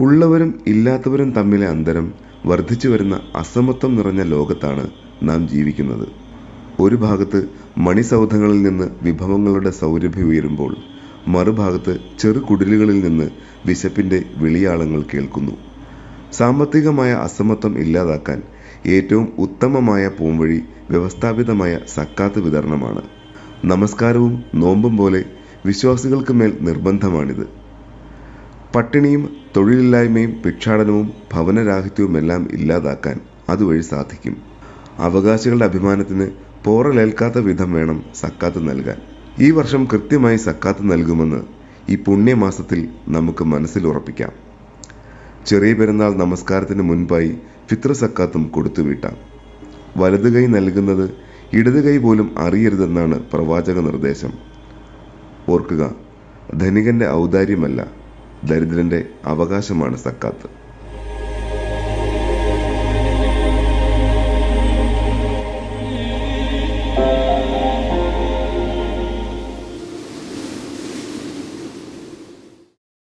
ഉള്ളവരും ഇല്ലാത്തവരും തമ്മിലെ അന്തരം വർദ്ധിച്ചു വരുന്ന അസമത്വം നിറഞ്ഞ ലോകത്താണ് നാം ജീവിക്കുന്നത്. ഒരു ഭാഗത്ത് മണിസൗധങ്ങളിൽ നിന്ന് വിഭവങ്ങളുടെ സൗരഭ്യം ഉയരുമ്പോൾ മറുഭാഗത്ത് ചെറു കുടിലുകളിൽ നിന്ന് വിശപ്പിന്റെ വിളിയാളങ്ങൾ കേൾക്കുന്നു. സാമ്പത്തികമായ അസമത്വം ഇല്ലാതാക്കാൻ ഏറ്റവും ഉത്തമമായ പോംവഴി വ്യവസ്ഥാപിതമായ സക്കാത്ത് വിതരണമാണ്. നമസ്കാരവും നോമ്പും പോലെ വിശ്വാസികൾക്ക് മേൽ നിർബന്ധമാണിത്. പട്ടിണിയും തൊഴിലില്ലായ്മയും ഭിക്ഷാടനവും ഭവനരാഹിത്യവുമെല്ലാം ഇല്ലാതാക്കാൻ അതുവഴി സാധിക്കും. അവകാശികളുടെ അഭിമാനത്തിന് പോറലേൽക്കാത്ത വിധം വേണം സക്കാത്ത് നൽകാൻ. ഈ വർഷം കൃത്യമായി സക്കാത്ത് നൽകുമെന്ന് ഈ പുണ്യമാസത്തിൽ നമുക്ക് മനസ്സിൽ ഉറപ്പിക്കാം. ചെറിയ പെരുന്നാൾ നമസ്കാരത്തിന് മുൻപായി ഫിത്ര സക്കാത്തും കൊടുത്തു വീട്ടാം. വലതു കൈ നൽകുന്നത് ഇടതു കൈ പോലും അറിയരുതെന്നാണ് പ്രവാചക നിർദ്ദേശം. ഓർക്കുക ധനികന്റെ ഔദാര്യമല്ല ദരിദ്രന്റെ അവകാശമാണ് സക്കാത്ത്.